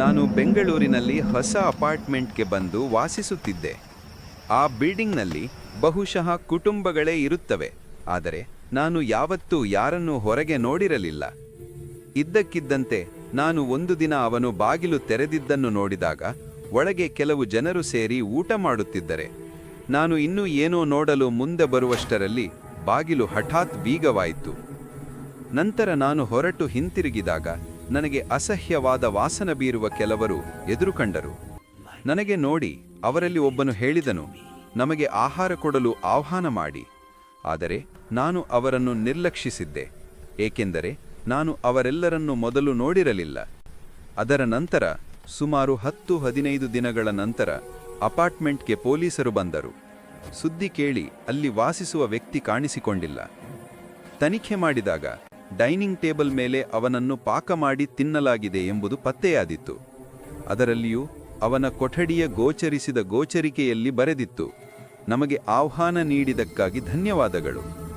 ನಾನು ಬೆಂಗಳೂರಿನಲ್ಲಿ ಹೊಸ ಅಪಾರ್ಟ್ಮೆಂಟ್ಗೆ ಬಂದು ವಾಸಿಸುತ್ತಿದ್ದೆ. ಆ ಬಿಲ್ಡಿಂಗ್ನಲ್ಲಿ ಬಹುಶಃ ಕುಟುಂಬಗಳೇ ಇರುತ್ತವೆ, ಆದರೆ ನಾನು ಯಾವತ್ತೂ ಯಾರನ್ನೂ ಹೊರಗೆ ನೋಡಿರಲಿಲ್ಲ. ಇದ್ದಕ್ಕಿದ್ದಂತೆ ನಾನು ಒಂದು ದಿನ ಅವನು ಬಾಗಿಲು ತೆರೆದಿದ್ದನ್ನು ನೋಡಿದಾಗ ಒಳಗೆ ಕೆಲವು ಜನರು ಸೇರಿ ಊಟ ಮಾಡುತ್ತಿದ್ದರೆ, ನಾನು ಇನ್ನೂ ಏನೋ ನೋಡಲು ಮುಂದೆ ಬರುವಷ್ಟರಲ್ಲಿ ಬಾಗಿಲು ಹಠಾತ್ ಬೀಗವಾಯಿತು. ನಂತರ ನಾನು ಹೊರಟು ಹಿಂತಿರುಗಿದಾಗ ನನಗೆ ಅಸಹ್ಯವಾದ ವಾಸನ ಬೀರುವ ಕೆಲವರು ಎದುರು ಕಂಡರು. ನನಗೆ ನೋಡಿ ಅವರಲ್ಲಿ ಒಬ್ಬನು ಹೇಳಿದನು, ನಮಗೆ ಆಹಾರ ಕೊಡಲು ಆಹ್ವಾನ ಮಾಡಿ. ಆದರೆ ನಾನು ಅವರನ್ನು ನಿರ್ಲಕ್ಷಿಸಿದ್ದೆ, ಏಕೆಂದರೆ ನಾನು ಅವರೆಲ್ಲರನ್ನು ಮೊದಲು ನೋಡಿರಲಿಲ್ಲ. ಅದರ ನಂತರ, ಸುಮಾರು ಹತ್ತು ಹದಿನೈದು ದಿನಗಳ ನಂತರ ಅಪಾರ್ಟ್ಮೆಂಟ್ಗೆ ಪೊಲೀಸರು ಬಂದರು. ಸುದ್ದಿ ಕೇಳಿ ಅಲ್ಲಿ ವಾಸಿಸುವ ವ್ಯಕ್ತಿ ಕಾಣಿಸಿಕೊಂಡಿಲ್ಲ. ತನಿಖೆ ಮಾಡಿದಾಗ ಡೈನಿಂಗ್ ಟೇಬಲ್ ಮೇಲೆ ಅವನನ್ನು ಪಾಕ ಮಾಡಿ ತಿನ್ನಲಾಗಿದೆ ಎಂಬುದು ಪತ್ತೆಯಾದಿತ್ತು. ಅದರಲ್ಲಿಯೂ ಅವನ ಕೊಠಡಿಯ ಗೋಚರಿಸಿದ ಗೋಚರಿಕೆಯಲ್ಲಿ ಬರೆದಿತ್ತು, ನಮಗೆ ಆಹ್ವಾನ ನೀಡಿದಕ್ಕಾಗಿ ಧನ್ಯವಾದಗಳು.